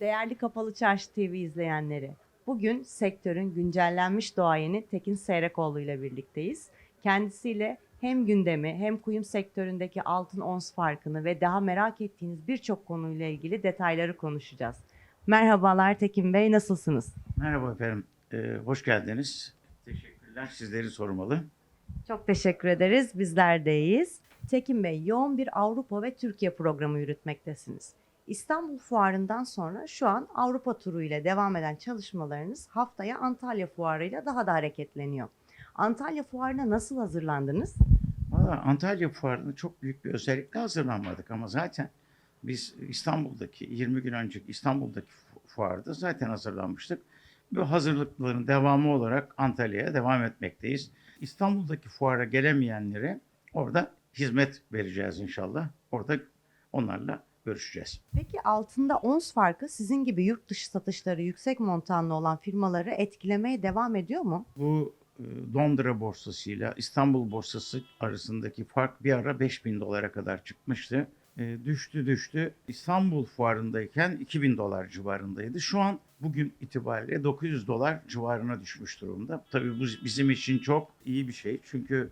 Değerli Kapalı Çarşı TV izleyenleri, bugün sektörün güncellenmiş doğayeni Tekin Seyrekoğlu ile birlikteyiz. Kendisiyle hem gündemi hem kuyum sektöründeki altın ons farkını ve daha merak ettiğiniz birçok konuyla ilgili detayları konuşacağız. Merhabalar Tekin Bey, nasılsınız? Merhaba efendim, Ee, hoş geldiniz. Teşekkürler, sizleri sormalı. Çok teşekkür ederiz, bizler de iyiyiz. Tekin Bey, yoğun bir Avrupa ve Türkiye programı yürütmektesiniz. İstanbul Fuarı'ndan sonra şu an Avrupa turu ile devam eden çalışmalarınız haftaya Antalya Fuarı ile daha da hareketleniyor. Antalya Fuarı'na nasıl hazırlandınız? Valla Antalya Fuarı'na çok büyük bir özellikle hazırlanmadık ama zaten biz İstanbul'daki, 20 gün önceki İstanbul'daki fu- fuarda zaten hazırlanmıştık. Bu hazırlıkların devamı olarak Antalya'ya devam etmekteyiz. İstanbul'daki fuara gelemeyenlere orada hizmet vereceğiz inşallah. Orada onlarla görüşeceğiz. Peki altında ons farkı sizin gibi yurt dışı satışları yüksek montanlı olan firmaları etkilemeye devam ediyor mu? Bu e, Londra borsasıyla İstanbul borsası arasındaki fark bir ara 5000 dolara kadar çıkmıştı. E, düştü düştü. İstanbul fuarındayken 2000 dolar civarındaydı. Şu an bugün itibariyle 900 dolar civarına düşmüş durumda. Tabii bu bizim için çok iyi bir şey. Çünkü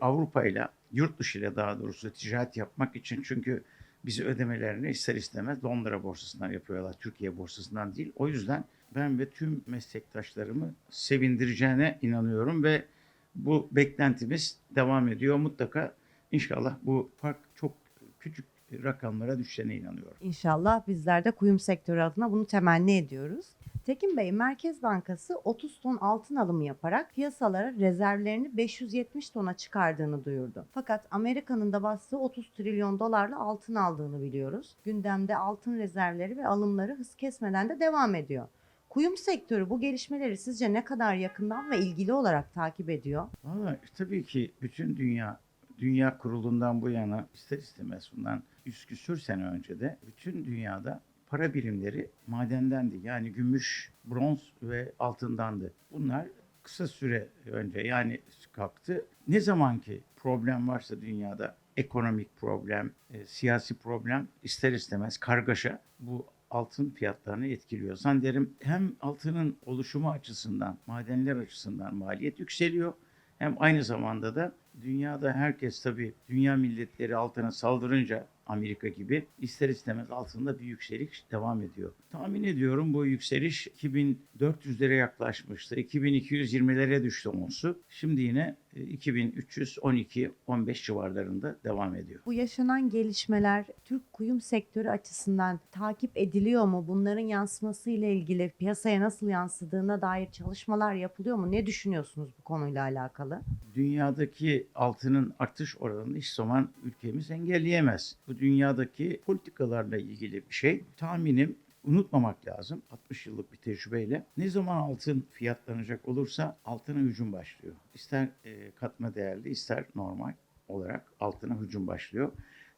Avrupa ile yurt dışı ile daha doğrusu ticaret yapmak için çünkü bizi ödemelerini ister istemez Londra borsasından yapıyorlar. Türkiye borsasından değil. O yüzden ben ve tüm meslektaşlarımı sevindireceğine inanıyorum ve bu beklentimiz devam ediyor. Mutlaka inşallah bu fark çok küçük rakamlara düşeceğine inanıyorum. İnşallah bizler de kuyum sektörü adına bunu temenni ediyoruz. Tekin Bey, Merkez Bankası 30 ton altın alımı yaparak piyasalara rezervlerini 570 tona çıkardığını duyurdu. Fakat Amerika'nın da bastığı 30 trilyon dolarla altın aldığını biliyoruz. Gündemde altın rezervleri ve alımları hız kesmeden de devam ediyor. Kuyum sektörü bu gelişmeleri sizce ne kadar yakından ve ilgili olarak takip ediyor? Valla tabii ki bütün dünya dünya kurulundan bu yana ister istemez bundan 100 küsür sene önce de bütün dünyada para birimleri madendendi. Yani gümüş, bronz ve altındandı. Bunlar kısa süre önce yani kalktı. Ne zaman ki problem varsa dünyada ekonomik problem, e, siyasi problem ister istemez kargaşa bu altın fiyatlarını etkiliyor. Zannederim hem altının oluşumu açısından, madenler açısından maliyet yükseliyor. Hem aynı zamanda da dünyada herkes tabii dünya milletleri altına saldırınca Amerika gibi ister istemez altında bir yükseliş devam ediyor. Tahmin ediyorum bu yükseliş 2400'lere yaklaşmıştı. 2220'lere düştü onsu. Şimdi yine e, 2312-15 civarlarında devam ediyor. Bu yaşanan gelişmeler Türk kuyum sektörü açısından takip ediliyor mu? Bunların yansıması ile ilgili piyasaya nasıl yansıdığına dair çalışmalar yapılıyor mu? Ne düşünüyorsunuz bu konuyla alakalı? Dünyadaki altının artış oranını hiç zaman ülkemiz engelleyemez. Bu dünyadaki politikalarla ilgili bir şey. Tahminim unutmamak lazım 60 yıllık bir tecrübeyle. Ne zaman altın fiyatlanacak olursa altına hücum başlıyor. İster e, katma değerli ister normal olarak altına hücum başlıyor.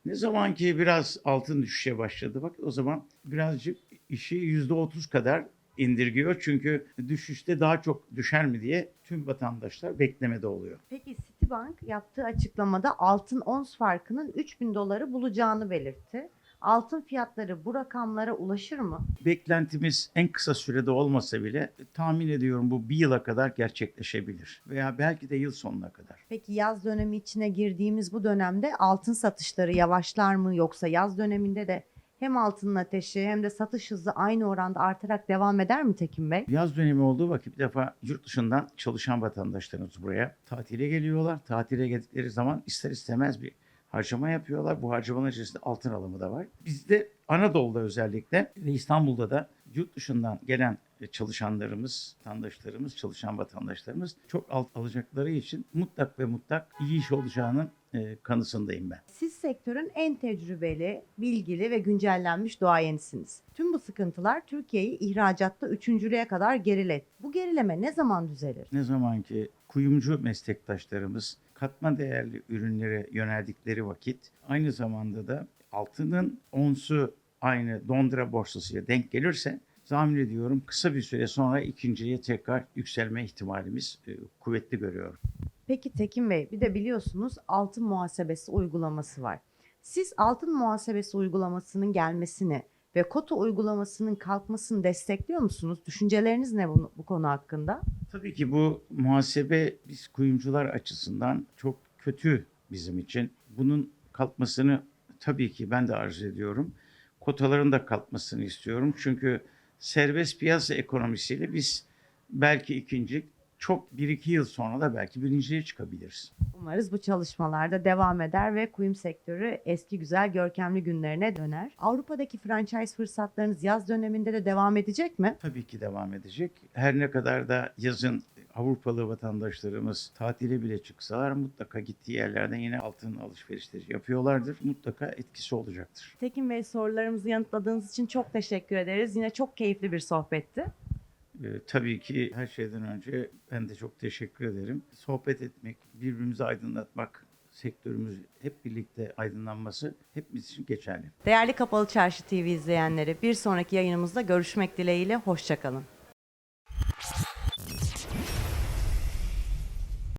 Ne zaman ki biraz altın düşüşe başladı bak o zaman birazcık işi %30 kadar indirgiyor. Çünkü düşüşte daha çok düşer mi diye tüm vatandaşlar beklemede oluyor. Peki Citibank yaptığı açıklamada altın ons farkının 3000 doları bulacağını belirtti. Altın fiyatları bu rakamlara ulaşır mı? Beklentimiz en kısa sürede olmasa bile tahmin ediyorum bu bir yıla kadar gerçekleşebilir. Veya belki de yıl sonuna kadar. Peki yaz dönemi içine girdiğimiz bu dönemde altın satışları yavaşlar mı yoksa yaz döneminde de hem altının ateşi hem de satış hızı aynı oranda artarak devam eder mi Tekin Bey? Yaz dönemi olduğu vakit bir defa yurt dışından çalışan vatandaşlarımız buraya tatile geliyorlar. Tatile geldikleri zaman ister istemez bir harcama yapıyorlar. Bu harcamanın içerisinde altın alımı da var. Bizde Anadolu'da özellikle ve İstanbul'da da yurt dışından gelen çalışanlarımız, vatandaşlarımız, çalışan vatandaşlarımız çok alt alacakları için mutlak ve mutlak iyi iş olacağının e, kanısındayım ben. Siz sektörün en tecrübeli, bilgili ve güncellenmiş duayenisiniz. Tüm bu sıkıntılar Türkiye'yi ihracatta üçüncülüğe kadar geriledi. Bu gerileme ne zaman düzelir? Ne zaman ki kuyumcu meslektaşlarımız katma değerli ürünlere yöneldikleri vakit aynı zamanda da altının onsu aynı Londra borsasıyla denk gelirse tahmin ediyorum kısa bir süre sonra ikinciye tekrar yükselme ihtimalimiz e, kuvvetli görüyorum. Peki Tekin Bey, bir de biliyorsunuz altın muhasebesi uygulaması var. Siz altın muhasebesi uygulamasının gelmesini ve kota uygulamasının kalkmasını destekliyor musunuz? Düşünceleriniz ne bu, bu konu hakkında? Tabii ki bu muhasebe biz kuyumcular açısından çok kötü bizim için. Bunun kalkmasını tabii ki ben de arzu ediyorum. Kotaların da kalkmasını istiyorum. Çünkü serbest piyasa ekonomisiyle biz belki ikinci, çok bir iki yıl sonra da belki birinciye çıkabiliriz. Umarız bu çalışmalarda devam eder ve kuyum sektörü eski güzel görkemli günlerine döner. Avrupa'daki franchise fırsatlarınız yaz döneminde de devam edecek mi? Tabii ki devam edecek. Her ne kadar da yazın Avrupalı vatandaşlarımız tatile bile çıksalar mutlaka gittiği yerlerden yine altın alışverişleri yapıyorlardır. Mutlaka etkisi olacaktır. Tekin Bey sorularımızı yanıtladığınız için çok teşekkür ederiz. Yine çok keyifli bir sohbetti. Ee, tabii ki her şeyden önce ben de çok teşekkür ederim. Sohbet etmek, birbirimizi aydınlatmak, sektörümüz hep birlikte aydınlanması hepimiz için geçerli. Değerli Kapalı Çarşı TV izleyenleri bir sonraki yayınımızda görüşmek dileğiyle. Hoşçakalın.